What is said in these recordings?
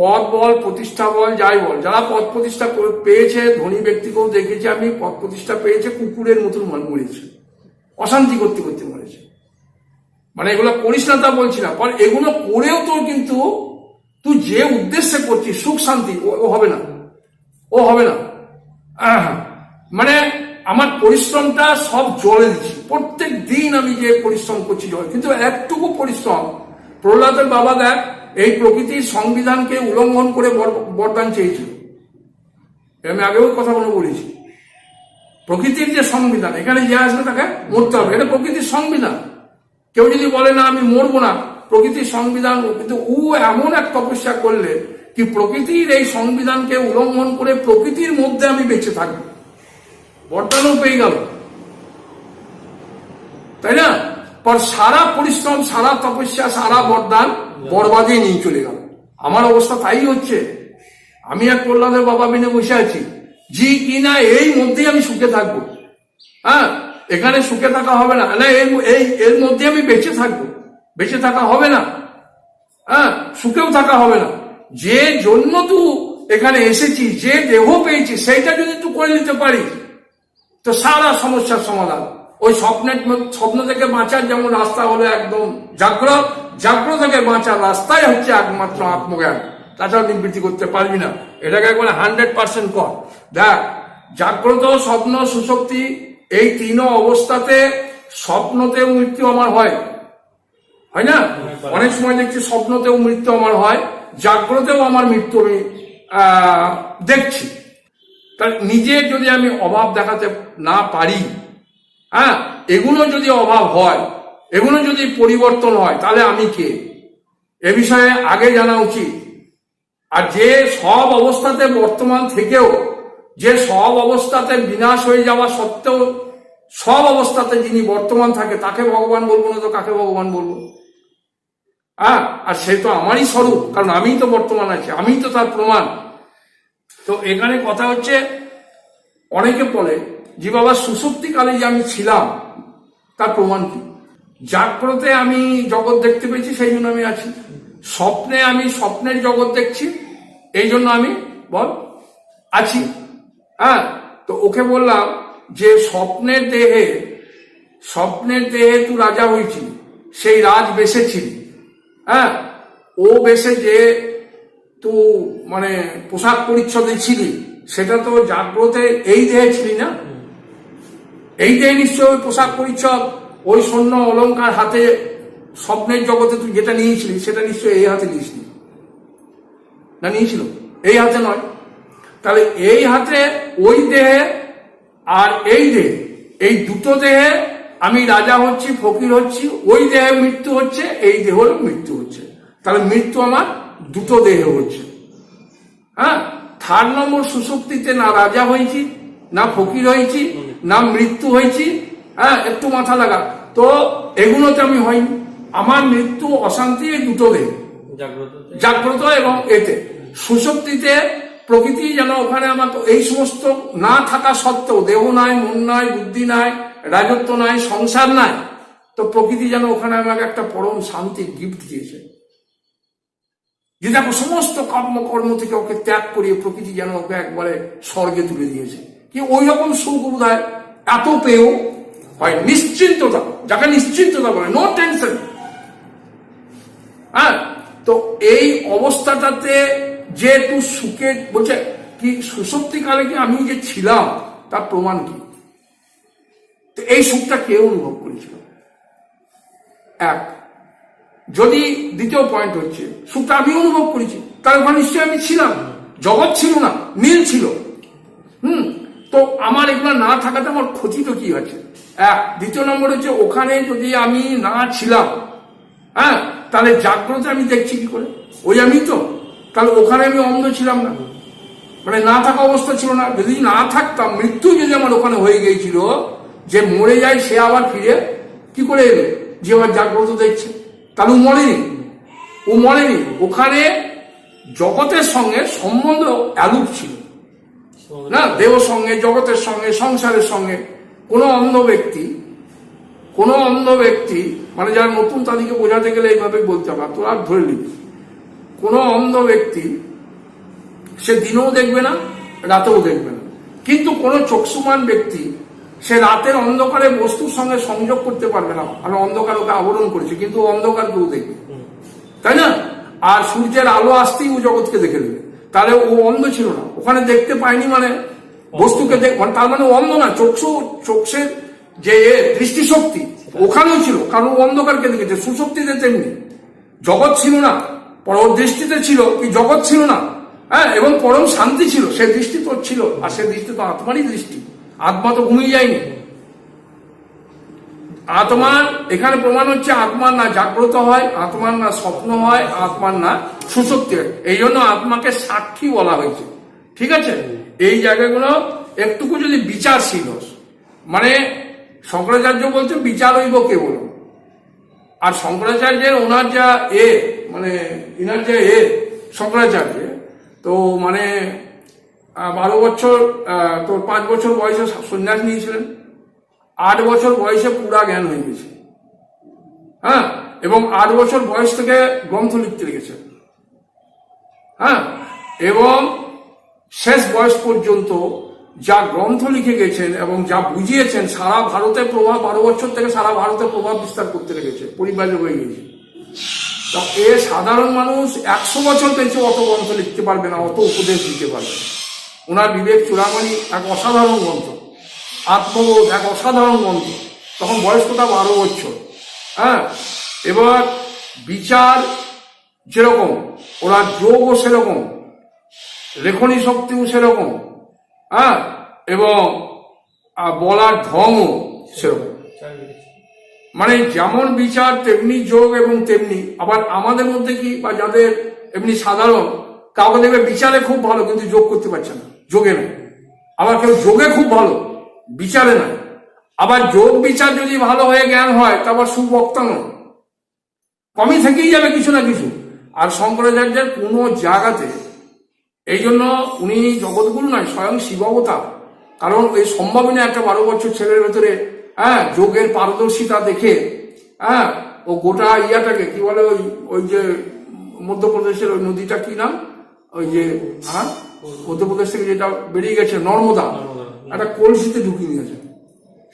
পদ বল, প্রতিষ্ঠা বল, যাই বল। যারা পদ প্রতিষ্ঠা পেয়েছে, ধনী ব্যক্তিকেও দেখেছি, আমি পদ প্রতিষ্ঠা পেয়েছে, কুকুরের মতন মরেছে। অশান্তি করতে করতে মরেছে। মানে এগুলো করিস না তা বলছি না, পর এগুলো করেও তোর কিন্তু তুই যে উদ্দেশ্যে করছিস, সুখ শান্তি, ও- হবে না। ও হবে না। মানে আমার পরিশ্রমটা সব জলে দিচ্ছি। প্রত্যেক দিন আমি যে পরিশ্রম করছি জল, কিন্তু একটুকু পরিশ্রম। প্রহ্লাদের বাবা দেখ এই প্রকৃতির সংবিধানকে উল্লঙ্ঘন করে বর- বরদান চেয়েছিল। আমি আগেও কথাগুলো বলেছি। প্রকৃতির যে সংবিধান, এখানে যে আসবে তাকে মরতে হবে। এটা প্রকৃতির সংবিধান। কেউ যদি বলে, না, আমি মরবো না, প্রকৃতির সংবিধান, কিন্তু ও এমন এক তপস্যা করলে কি প্রকৃতির এই সংবিধানকে উল্লঙ্ঘন করে প্রকৃতির মধ্যে আমি বেঁচে থাকব? বরদানও পেয়ে গেল। তাই না? পর সারা পরিশ্রম, সারা তপস্যা, সারা বরদান বরবাদে নিয়ে চলে গেল। আমার অবস্থা তাই হচ্ছে। আমি এক প্রহ্লাদের বাবা বিনে বসে আছি। জি কি না, এই মধ্যেই আমি সুখে থাকব। হ্যাঁ এখানে সুখে থাকা হবে না। না এই, এর মধ্যে আমি বেঁচে থাকব। বেঁচে থাকা হবে না। হ্যাঁ সুখেও থাকা হবে না। যে জন্য তুই এখানে এসেছিস যে দেহ পেয়েছি, সেইটা যদি তুই করে নিতে পারিস তো সারা সমস্যার সমাধান। ওই স্বপ্নের স্বপ্ন থেকে বাঁচার যেমন রাস্তা হলো একদম জাগ্রত জাগ্রত থেকে বাঁচার রাস্তাই হচ্ছে একমাত্র আত্মজ্ঞান। তাছাড়া নিবৃত্তি করতে পারবি না। এটাকে একবার হান্ড্রেড পার্সেন্ট কর। দেখ, জাগ্রত, স্বপ্ন, সুশক্তি, এই তিন অবস্থাতে স্বপ্নতেও মৃত্যু আমার হয়। হয় না? অনেক সময় দেখছি স্বপ্নতেও মৃত্যু আমার হয়, জাগ্রতেও আমার মৃত্যু আমি দেখছি। তার নিজের যদি আমি অভাব দেখাতে না পারি হ্যাঁ এগুলো যদি অভাব হয়, এগুলো যদি পরিবর্তন হয়, তাহলে আমি কে? এ বিষয়ে আগে জানা উচিত। আর যে সব অবস্থাতে বর্তমান থেকেও, যে সব অবস্থাতে বিনাশ হয়ে যাওয়া সত্ত্বেও, সব অবস্থাতে যিনি বর্তমান থাকে, তাকে ভগবান বলব না তো কাকে ভগবান বলব? হ্যাঁ আর সে তো আমারই স্বরূপ, কারণ আমিই তো বর্তমান আছি, আমিই তো তার প্রমাণ। তো এখানে কথা হচ্ছে, অনেকে বলে যে বাবা সুসুপ্তিকালে যে আমি ছিলাম, তার প্রমাণ কি? জাগ্রতে আমি জগৎ দেখতে পেয়েছি, সেই জন্য আমি আছি। স্বপ্নে আমি স্বপ্নের জগৎ দেখছি, এই জন্য আমি, বল, আছি। হ্যাঁ তো ওকে বললাম যে স্বপ্নের দেহে স্বপ্নের দেহে তুই রাজা হয়েছি, সেই রাজ বেসেছিলি হ্যাঁ ও বেসে যে তু মানে পোশাক পরিচ্ছদে ছিলি, সেটা তো জাগ্রতে এই দেহে ছিলি না? এই দেহে নিশ্চয় ওই পোশাক পরিচ্ছদ, ওই সৈন্য অলংকার হাতে স্বপ্নের জগতে তুই যেটা নিয়েছিলি, সেটা নিশ্চয়ই এই হাতে নিয়েছিলি। না নিয়েছিল? এই হাতে নয়। তাহলে এই হাতে, ওই দেহে আর এই দেহে, এই দুটো দেহে আমি রাজা হচ্ছি, ফকির হচ্ছি, ওই দেহে মৃত্যু হচ্ছে, এই দেহেরও মৃত্যু হচ্ছে। তাহলে মৃত্যু আমার দুটো দেহে হচ্ছে। হ্যাঁ? থার্ড নম্বর সুশক্তিতে না রাজা হয়েছি, না ফকির হয়েছি না মৃত্যু হয়েছি হ্যাঁ একটু মাথা লাগা। তো এগুলোতে আমি হইনি আমার মৃত্যু অশান্তি এই দুটো দেহে জাগ্রত এবং এতে। সুশক্তিতে প্রকৃতি যেন ওখানে আমার এই সমস্ত না থাকা সত্ত্বেও দেহ নাই মন নাই বুদ্ধি নাই রাজত্ব নাই সংসার নাই তো প্রকৃতি যেন ওখানে আমাকে একটা পরম শান্তির গিফট দিয়েছে। যে দেখো সমস্ত কর্ম কর্ম থেকে ওকে ত্যাগ করিয়ে প্রকৃতি যেন ওকে একবারে স্বর্গে তুলে দিয়েছে। কি ওই রকম সুখ এত পেয়েও হয় নিশ্চিন্ততা যাকে নিশ্চিন্ততা বলে নো টেনশন হ্যাঁ? তো এই অবস্থাটাতে যে তুই সুখে বলছে, কি সুশক্তিকালে কি আমি যে ছিলাম, তার প্রমাণ কি? তো এই সুখটা কেউ অনুভব করেছিল? এক, যদি দ্বিতীয় পয়েন্ট হচ্ছে, সুখটা আমি অনুভব করেছি তার ওখানে নিশ্চয়ই আমি ছিলাম। জগৎ ছিল না, নীল ছিল। হুম? তো আমার এগুলো না থাকাতে আমার ক্ষতি তো কি হচ্ছে? এক, দ্বিতীয় নম্বর হচ্ছে ওখানে যদি আমি না ছিলাম হ্যাঁ তাহলে জাগ্রত আমি দেখছি কি করে? ওই আমি তো। তাহলে ওখানে আমি অন্ধ ছিলাম না। মানে না থাকা অবস্থা ছিল না। যদি না থাকতাম, মৃত্যু যদি আমার ওখানে হয়ে গিয়েছিল, যে মরে যায় সে আবার ফিরে কি করে এলো? যে আবার জাগ্রত দেখছে। তাহলে ও মরেনি। ও মরেনি। ওখানে জগতের সঙ্গে সম্বন্ধ অ্যালুপ ছিল। না দেহ সঙ্গে জগতের সঙ্গে সংসারের সঙ্গে কোনো অন্ধ ব্যক্তি কোনো অন্ধ ব্যক্তি মানে যারা নতুন তাদেরকে বোঝাতে গেলে এইভাবে বলতে হবে তোরা ধরে নিবি। কোনো অন্ধ ব্যক্তি সে দিনেও দেখবে না রাতেও দেখবে না। কিন্তু কোনো চক্ষুমান ব্যক্তি সে রাতের অন্ধকারে বস্তুর সঙ্গে সংযোগ করতে পারবে না আর অন্ধকার ওকে আবরণ করেছে কিন্তু অন্ধকার অন্ধকারকেও দেখবে। তাই না? আর সূর্যের আলো আসতেই ও জগৎকে দেখে দেবে তাহলে ও অন্ধ ছিল না। ওখানে দেখতে পায়নি মানে বস্তুকে দেখ মানে তার মানে অন্ধ না, চক্ষু, চোখের যে দৃষ্টিশক্তি, ওখানেও ছিল, কারণ অন্ধকারকে দেখেছে সুশক্তিতে তেমনি। জগৎ ছিল না, পরম দৃষ্টিতে ছিল, কি জগৎ ছিল না হ্যাঁ এবং পরম শান্তি ছিল। সে দৃষ্টি তো ছিল, আর সে দৃষ্টি তো আত্মারই দৃষ্টি। আত্মা তো ঘুমিয়ে যায়নি। আত্মার, এখানে প্রমাণ হচ্ছে আত্মার না জাগ্রত হয়, আত্মার না স্বপ্ন হয়, আত্মার না সুশক্তি হয়। এই জন্য আত্মাকে সাক্ষী বলা হয়েছে। ঠিক আছে? এই জায়গাগুলো একটুকু যদি বিচারশীল মানে শঙ্করাচার্য বলছে বিচার হইব কেবল। আর শঙ্করাচার্যের ওনার যা এ মানে ইনার যে এ শঙ্করাচার্য তো মানে বারো বছর তোর পাঁচ বছর বয়সে সন্ন্যাস নিয়েছিলেন। আট বছর বয়সে পুরা জ্ঞান হয়ে গেছে। হ্যাঁ? এবং আট বছর বয়স থেকে গ্রন্থ লিখতে লিখেছে হ্যাঁ? এবং শেষ বয়স পর্যন্ত যা গ্রন্থ লিখে গেছেন এবং যা বুঝিয়েছেন, সারা ভারতে প্রভাব, বারো বছর থেকে সারা ভারতে প্রভাব বিস্তার করতে লেগেছে পরিবারে হয়ে গেছে। তা এ সাধারণ মানুষ একশো বছর পেয়েছে অত গ্রন্থ লিখতে পারবে না, অত উপদেশ দিতে পারবে। ওনার বিবেক চূড়ামণি এক অসাধারণ গ্রন্থ। আত্মবোধ, এক অসাধারণ গ্রন্থ তখন বয়স্কতা বারো বছর হ্যাঁ? এবার বিচার যেরকম, ওরা যোগও সেরকম, লেখনী শক্তিও সেরকম হ্যাঁ? এবং বলার ঢংও সেরকম। মানে যেমন বিচার, তেমনি যোগ এবং তেমনি, আবার আমাদের মধ্যে কি, বা যাদের এমনি সাধারণ কাউকে দেখবে বিচারে খুব ভালো, কিন্তু যোগ করতে পারছে না। যোগে না আবার কেউ যোগে খুব ভালো। বিচারে না আবার যোগ বিচার যদি ভালো হয়ে জ্ঞান হয়, তা আবার সুবক্তা নয়। কমই থেকেই যাবে কিছু না কিছু। আর শঙ্করাচার্যের কোনো জায়গাতে এই জন্য উনি জগৎগুরু নয়, স্বয়ং শিবাবতার কারণ এই সম্ভাবী না একটা বারো বছর ছেলের ভেতরে হ্যাঁ যোগের পারদর্শিতা দেখে হ্যাঁ ও গোটা ইয়াটাকে, কি বলে ওই ওই যে মধ্যপ্রদেশের ওই নদীটা কি নাম? ওই যে হ্যাঁ? মধ্যপ্রদেশ থেকে যেটা বেরিয়ে গেছে নর্মদা একটা কলসিতে ঢুকিয়ে নিয়েছে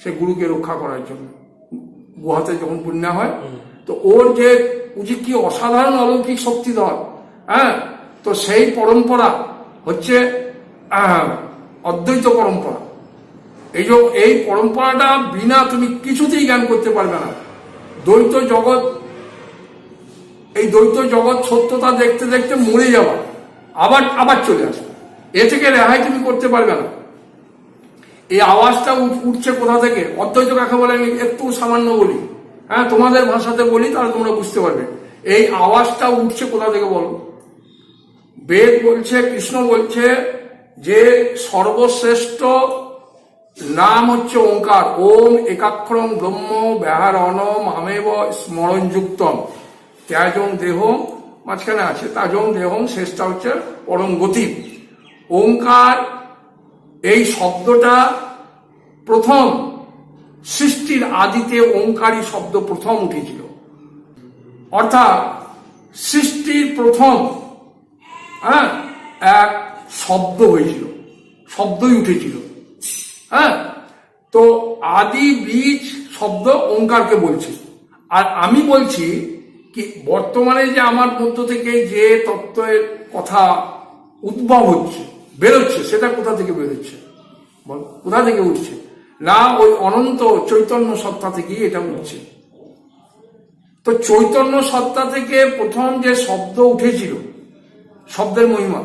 সে গুরুকে রক্ষা করার জন্য। গুহাতে যখন বন্যা হয় তো ওর যে উচিত কি অসাধারণ অলৌকিক শক্তিধর হ্যাঁ? তো সেই পরম্পরা হচ্ছে অদ্বৈত পরম্পরা। এই যে এই পরম্পরাটা বিনা তুমি কিছুতেই জ্ঞান করতে পারবে না। দ্বৈত জগৎ এই দ্বৈত জগৎ সত্যতা দেখতে দেখতে মরে যাওয়া। আবার আবার চলে আসবে। এ থেকে রেহাই তুমি করতে পারবে না। এই আওয়াজটা উঠছে কোথা থেকে? অদ্বৈত কাকে বলে আমি একটু সামান্য বলি। হ্যাঁ তোমাদের ভাষাতে বলি, তাহলে তোমরা বুঝতে পারবে। এই আওয়াজটা উঠছে কোথা থেকে বলো? বেদ বলছে, কৃষ্ণ বলছে যে সর্বশ্রেষ্ঠ নাম হচ্ছে ওঙ্কার। ওম একাক্ষরম ব্রহ্ম ব্যাহারণ মামেব স্মরণযুক্তম। ত্যাজং দেহ মাঝখানে আছে, তাজং দেহম, শেষটা হচ্ছে পরম গতি। ওঙ্কার, এই শব্দটা প্রথম সৃষ্টির আদিতে ওঙ্কারী শব্দ প্রথম উঠেছিল। অর্থাৎ সৃষ্টির প্রথম হ্যাঁ এক শব্দ হয়েছিল, শব্দই উঠেছিল হ্যাঁ। তো আদি বীজ শব্দ ওঙ্কারকে বলছে। আর আমি বলছি কি, বর্তমানে যে আমার মধ্য থেকে যে তত্ত্বের কথা উদ্ভব হচ্ছে বেরোচ্ছে, সেটা কোথা থেকে বেরোচ্ছে? বল, কোথা থেকে উঠছে? না, ওই অনন্ত চৈতন্য সত্তা থেকেই এটা উঠছে। তো চৈতন্য সত্তা থেকে প্রথম যে শব্দ উঠেছিল, শব্দের মহিমা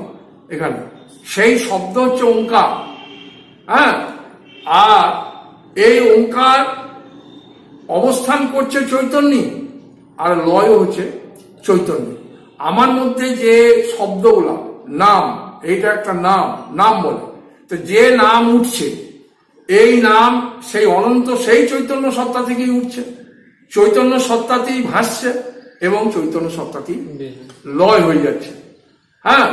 এখানে, সেই শব্দ হচ্ছে ওঙ্কার। হ্যাঁ? আর এই ওঙ্কার অবস্থান করছে চৈতন্য আর লয় হচ্ছে চৈতন্য আমার মধ্যে যে শব্দগুলা, নাম এইটা একটা নাম নাম বলে। তো যে নাম উঠছে এই নাম সেই অনন্ত সেই চৈতন্য সত্তা থেকেই উঠছে। চৈতন্য সত্তাতেই ভাসছে এবং চৈতন্য সত্তাতেই লয় হয়ে যাচ্ছে। হ্যাঁ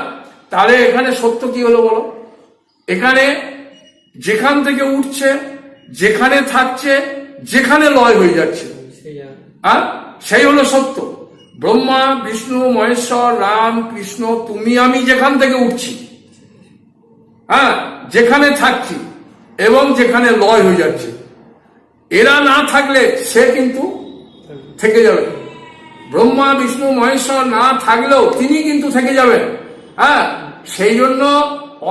তাহলে এখানে সত্য কি হলো বলো? এখানে যেখান থেকে উঠছে যেখানে থাকছে যেখানে লয় হয়ে যাচ্ছে। হ্যাঁ সেই হলো সত্য। ব্রহ্মা, বিষ্ণু, মহেশ্বর, রাম, কৃষ্ণ, তুমি, আমি যেখান থেকে উঠছি হ্যাঁ যেখানে থাকছি এবং যেখানে লয় হয়ে যাচ্ছে, এরা না থাকলে সে কিন্তু থেকে যাবে। ব্রহ্মা, বিষ্ণু, মহেশ্বর না থাকলেও তিনি কিন্তু থেকে যাবেন হ্যাঁ সেই জন্য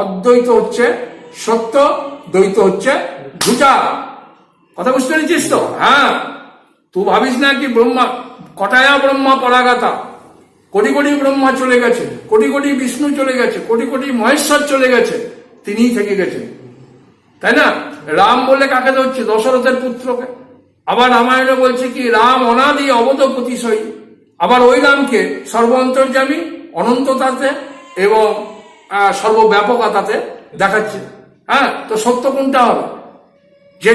অদ্বৈত হচ্ছে সত্য, দ্বৈত হচ্ছে দুটা কথা বুঝতে পেরেছিস তো? হ্যাঁ তুই ভাবিস না কি ব্রহ্মা কটায়া ব্রহ্মা পরাগাতা। কোটি কোটি ব্রহ্মা চলে গেছে, কোটি কোটি বিষ্ণু চলে গেছে, কোটি কোটি মহেশ্বর চলে গেছে, তিনিই থেকে গেছেন। তাই না? রাম বলে কাকে ধরছে? দশরথের পুত্রকে। আবার রামায়ণে বলছে কি, রাম অনাদি অবত প্রতিশয়ী। আবার ওই রামকে সর্ব অন্তর্যামী অনন্ততাতে এবং সর্বব্যাপকতাতে দেখাচ্ছে। হ্যাঁ তো সত্য কোনটা হবে? যে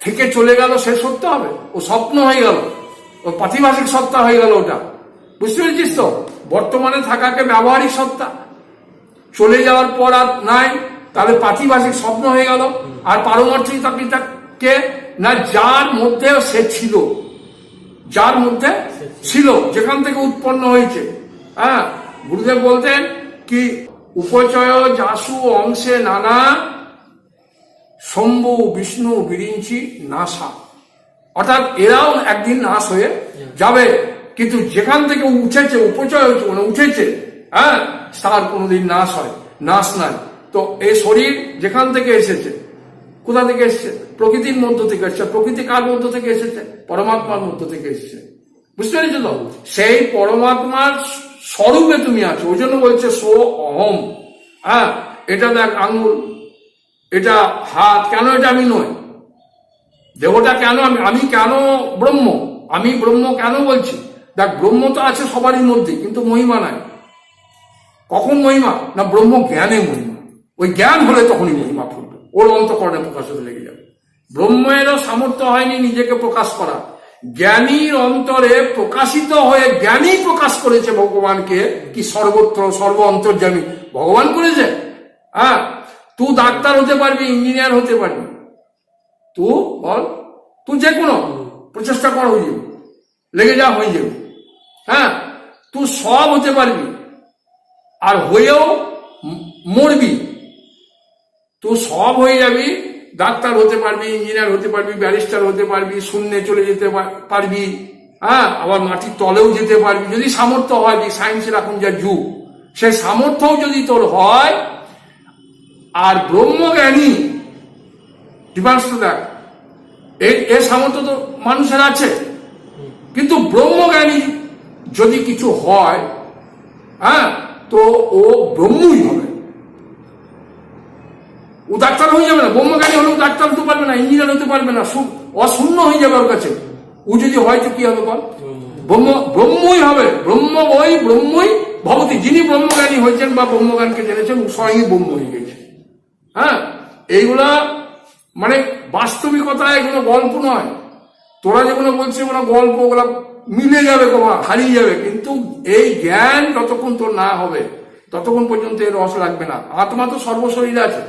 থেকে চলে গেল সে সত্য হবে? ও স্বপ্ন হয়ে গেল। ও পারিভাষিক সত্তা হয়ে গেল ওটা। বুঝতে পেরেছিস তো? বর্তমানে থাকাকে ব্যবহারিক সত্তা। চলে যাওয়ার পর আর নাই তাহলে পারিভাষিক স্বপ্ন হয়ে গেল। আর পারমার্থিক কে না যার মধ্যে সে ছিল যার মধ্যে ছিল। যেখান থেকে উৎপন্ন হয়েছে। হ্যাঁ গুরুদেব বলতেন কি উপচয় জাসু অংশে নানা শম্ভু বিষ্ণু বিরিঞ্চি নাসা। অর্থাৎ এরাও একদিন নাশ হয়ে যাবে। কিন্তু যেখান থেকে উঠেছে, উপচয় হয়েছে মানে উঠেছে হ্যাঁ তার কোনোদিন নাশ হয়, নাশ নাই। তো এই শরীর যেখান থেকে এসেছে, কোথা থেকে এসেছে? প্রকৃতির মধ্য থেকে এসেছে। প্রকৃতি কার মধ্য থেকে এসেছে? পরমাত্মার মধ্য থেকে এসেছে। বুঝতে পেরেছ তো? সেই পরমাত্মার স্বরূপে তুমি আছো। ওই জন্য বলছে, সো অহম। হ্যাঁ এটা দেখ আঙুল এটা হাত। কেন এটা আমি নয়? দেহটা কেন আমি আমি কেন ব্রহ্ম? আমি ব্রহ্ম কেন বলছি? দেখ, ব্রহ্ম তো আছে সবারই মধ্যে, কিন্তু মহিমা নাই। কখন মহিমা? না, ব্রহ্ম জ্ঞানে মহিমা। ওই জ্ঞান হলে তখনই মহিমা ফুটবে। ওর অন্তকরণে প্রকাশ হতে লেগে যাবে। ব্রহ্মেরও সামর্থ্য হয়নি নিজেকে প্রকাশ করা। জ্ঞানীর অন্তরে প্রকাশিত হয়ে জ্ঞানী প্রকাশ করেছে ভগবানকে কি সর্বত্র, সর্ব অন্তর্যামী। ভগবান করেছে? হ্যাঁ। তুই ডাক্তার হতে পারবি, ইঞ্জিনিয়ার হতে পারবি। তুই বল তুই যে কোনো প্রচেষ্টা কর হয়ে লেগে যা হয়ে যাবে হ্যাঁ তুই সব হতে পারবি আর হয়েও মরবি তুই সব হয়ে যাবি ডাক্তার হতে পারবি ইঞ্জিনিয়ার হতে পারবি ব্যারিস্টার হতে পারবি শূন্যে চলে যেতে পারবি হ্যাঁ আবার মাটির তলেও যেতে পারবি যদি সামর্থ্য হয় যে সায়েন্সের এখন যা যুগ সেই সামর্থ্যও যদি তোর হয় আর ব্রহ্মজ্ঞানী ডিফারেন্সটা দেখ এর এর সামর্থ্য তো মানুষের আছে। কিন্তু ব্রহ্মজ্ঞানী যদি কিছু হয় হ্যাঁ তো ও ব্রহ্মই হবে। ও ডাক্তার হয়ে যাবে না। ব্রহ্মজ্ঞানী হলেও ডাক্তার হতে পারবে না, ইঞ্জিনিয়ার হতে পারবে না অশূন্য হয়ে যাবে ওর কাছে। ও যদি হয় তো কি হবে বল? ব্রহ্ম, ব্রহ্মই হবে। ব্রহ্ম ওই ব্রহ্মই ভবতী। যিনি ব্রহ্মজ্ঞানী হয়েছেন বা ব্রহ্মজ্ঞানকে জেনেছেন, ও স্বয়ংই ব্রহ্ম হয়ে গেছে। হ্যাঁ এইগুলা মানে বাস্তবিকতা এগুলো গল্প নয়। তোরা যেগুলো বলছি ওগুলো গল্প, ওগুলো মিলে যাবে হারিয়ে যাবে। কিন্তু এই জ্ঞান যতক্ষণ তোর না হবে, ততক্ষণ পর্যন্ত এর রস লাগবে না। আত্মা তো সর্বশরীর আছে।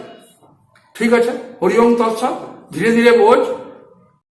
ঠিক আছে? হরিওম তৎসব ধীরে ধীরে বোঝ।